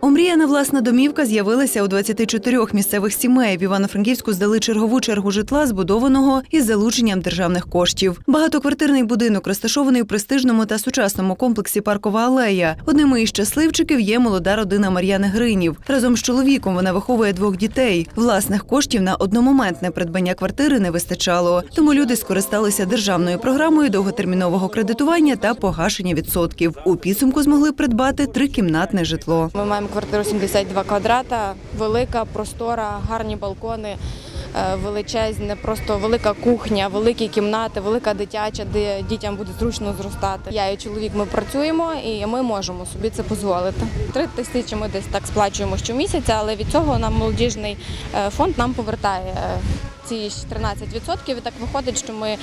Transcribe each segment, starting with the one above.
Омріяна власна домівка з'явилася у 24 місцевих сімей. В Івано-Франківську здали чергову чергу житла, збудованого із залученням державних коштів. Багатоквартирний будинок розташований у престижному та сучасному комплексі Паркова алея. Одними із щасливчиків є молода родина Мар'яни Гринів. Разом з чоловіком вона виховує двох дітей. Власних коштів на одномоментне придбання квартири не вистачало. Тому люди скористалися державною програмою довготермінового кредитування та погашення відсотків. У підсумку змогли придбати трикімнатне житло. Ми маємо квартиру 72 квадрата, велика, простора, гарні балкони, е, величезне, просто велика кухня, великі кімнати, велика дитяча, де дітям буде зручно зростати. Я і чоловік ми працюємо і ми можемо собі це дозволити. Три тисячі ми десь так сплачуємо щомісяця, але від цього нам молодіжний е, фонд нам повертає. е, Ці 13% і так виходить, що ми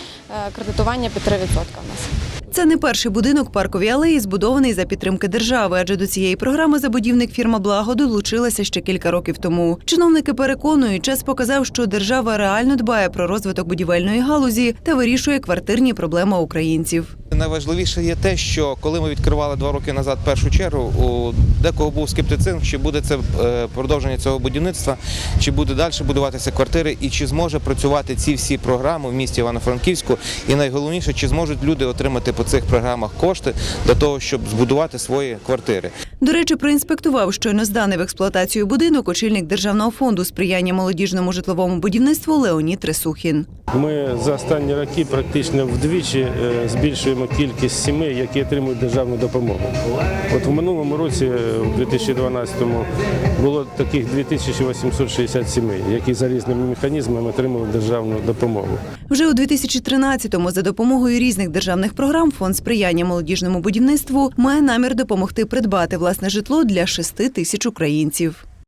кредитування під 3% у нас. Це не перший будинок парковій алеї, збудований за підтримки держави, адже до цієї програми забудівник фірма Благо долучилася ще кілька років тому. Чиновники переконують, час показав, що держава реально дбає про розвиток будівельної галузі та вирішує квартирні проблеми українців. Найважливіше є те, що коли ми відкривали два роки назад першу чергу, у декого був скептицизм, чи буде це е, продовження цього будівництва, чи буде далі будуватися квартири, і чи зможе працювати ці всі програми в місті Івано-Франківську. І найголовніше, чи зможуть люди отримати по цих програмах кошти для того, щоб збудувати свої квартири. До речі, проінспектував щойно зданий в експлуатацію будинок очільник державного фонду сприяння молодіжному житловому будівництву Леонід Ресухін. Ми за останні роки практично вдвічі е, збільшуємо кількість сімей, які отримують державну допомогу. От в минулому році, у 2012-му, було таких 2860 сімей, які за різними механізмами отримали державну допомогу. Вже у 2013-му за допомогою різних державних програм фонд сприяння молодіжному будівництву має намір допомогти придбати власне житло для 6 тисяч українців.